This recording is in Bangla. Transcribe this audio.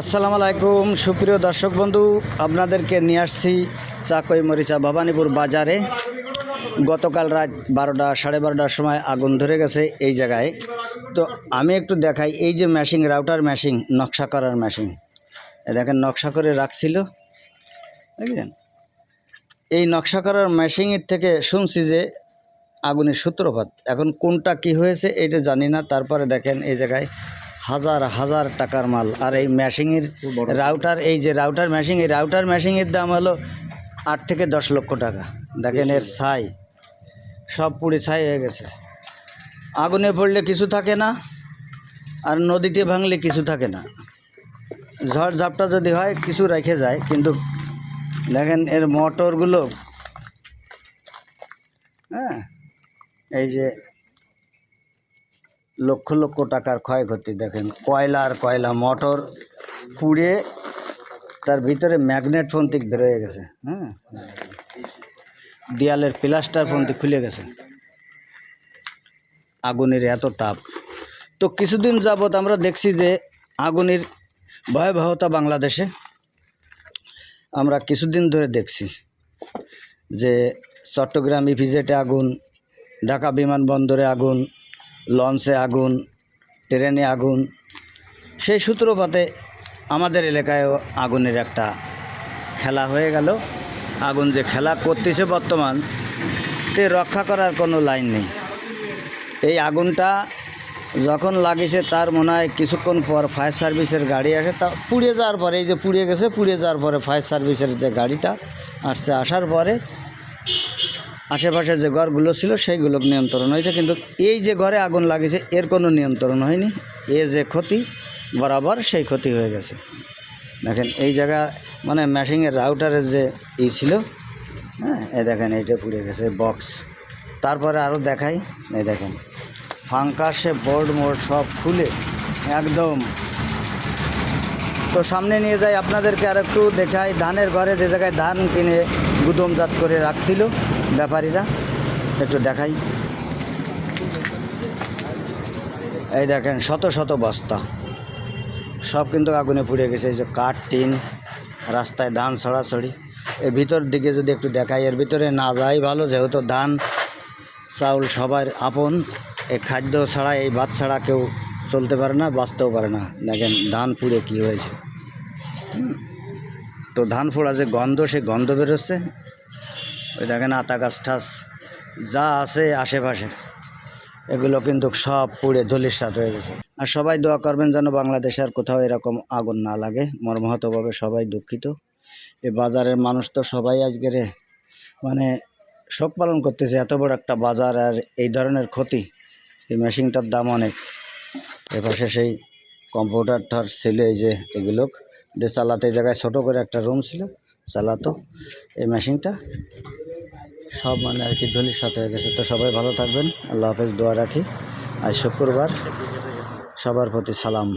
আসসালামু আলাইকুম, সুপ্রিয় দর্শক বন্ধু, আপনাদেরকে নিয়ে আসছি চাকই মরিচা ভবানীপুর বাজারে। গতকাল রাত বারোটা, সাড়ে বারোটার সময় আগুন ধরে গেছে এই জায়গায়। তো আমি একটু দেখাই, এই যে মেশিন রাউটার মেশিন নকশা করার মেশিন দেখেন, নকশা করে রাখছিল। বুঝলেন এই নকশা করার মেশিনের থেকে শুনছি যে আগুনের সূত্রপাত। এখন কোনটা কি হয়েছে, এটা জানি না। তারপরে দেখেন এই জায়গায় হাজার হাজার টাকার মাল। আর এই মেশিনের রাউটার এই যে রাউটার মেশিন এই রাউটার মেশিনের দাম হলো আট থেকে দশ লক্ষ টাকা। দেখেন এর ছাই সব পুড়ে ছাই হয়ে গেছে। আগুনে পড়লে কিছু থাকে না আর নদীতে ভাঙলে কিছু থাকে না। ঝড় ঝাপটা যদি হয় কিছু রেখে যায় কিন্তু দেখেন এর মোটরগুলো হ্যাঁ এই যে লক্ষ লক্ষ টাকার ক্ষয়ক্ষতি, দেখেন, কয়লা আর কয়লা, মোটর পুড়ে তার ভিতরে ম্যাগনেট ফন্তিক বেরোয় গেছে হ্যাঁ দেয়ালের প্লাস্টার ফন্তি খুলে গেছে। আগুনের এত তাপ। তো কিছুদিন যাবৎ আমরা দেখছি যে আগুনের ভয়াবহতা বাংলাদেশে। আমরা কিছুদিন ধরে দেখছি যে চট্টগ্রাম ইপিজেটে আগুন, ঢাকা বিমানবন্দরে আগুন লঞ্চে আগুন, ট্রেনে আগুন, সেই সূত্রপাতে আমাদের এলাকায়ও আগুনের একটা খেলা হয়ে গেল। আগুন যে খেলা করতেছে বর্তমান, তে রক্ষা করার কোনো লাইন নেই। এই আগুনটা যখন লাগিয়েছে তার মনে হয় কিছুক্ষণ পর ফায়ার সার্ভিসের গাড়ি আসে। তা পুড়ে যাওয়ার পরে, এই যে পুড়ে গেছে, পুড়ে যাওয়ার পরে ফায়ার সার্ভিসের যে গাড়িটা আসছে, আসার পরে আশেপাশে যে ঘরগুলো ছিল সেইগুলো নিয়ন্ত্রণ হয়েছে, কিন্তু এই যে ঘরে আগুন লাগিয়েছে, এর কোনো নিয়ন্ত্রণ হয়নি। এ যে ক্ষতি, বরাবর সেই ক্ষতি হয়ে গেছে। দেখেন, এই জায়গা মানে ম্যাশিংয়ের রাউটারের যে ই ছিল হ্যাঁ এই দেখেন, এইটা পুড়ে গেছে বক্স তারপরে আরও দেখাই, এই দেখেন ফাঙ্কাসে বোর্ড মোর্ড সব খুলে, একদম। তো সামনে নিয়ে যাই, আপনাদেরকে আর একটু দেখাই, ধানের ঘরে যে জায়গায় ধান কিনে গুদমজাত করে রাখছিল ব্যাপারীরা। একটু দেখাই। এই দেখেন, শত শত বস্তা। সব কিন্তু আগুনে পুড়ে গেছে, এই যে কাঠ, টিন, রাস্তায় ধান ছড়াছড়ি এর ভিতর দিকে যদি একটু দেখাই, এর ভিতরে না যাই ভালো, যেহেতু ধান, চাউল সবার আপন এই খাদ্য ছাড়া, এই ভাত ছাড়া কেউ চলতে পারে না, বাঁচতেও পারে না। দেখেন, ধান পুড়ে কী হয়েছে। তো ধান ফোড়া যে গন্ধ সে গন্ধ বেরোচ্ছে। ওই দেখেন আতা গাছ ঠাস, যা আছে আশেপাশে, এগুলো কিন্তু সব পুড়ে ধলিসাৎ হয়ে গেছে। আর সবাই দোয়া করবেন যেন বাংলাদেশে আর কোথাও এরকম আগুন না লাগে। মর্মাহতভাবে সবাই দুঃখিত। এ বাজারের মানুষ তো সবাই আজকের মানে শোক পালন করতেছে, এত বড় একটা বাজার আর এই ধরনের ক্ষতি। এই মেশিনটার দাম অনেক। এপাশে সেই কম্পিউটারটার ছিল এই যে এগুলো দিয়ে চালাতে জায়গায় ছোটো করে একটা রুম ছিল, চালাতো এই মেশিনটা সব মানে আর কি ধলির সাথে হয়ে গেছে। তো সবাই ভালো থাকবেন, আল্লাহ হাফেজ, দোয়া রাখি। আজ শুক্রবার, সবার প্রতি সালাম।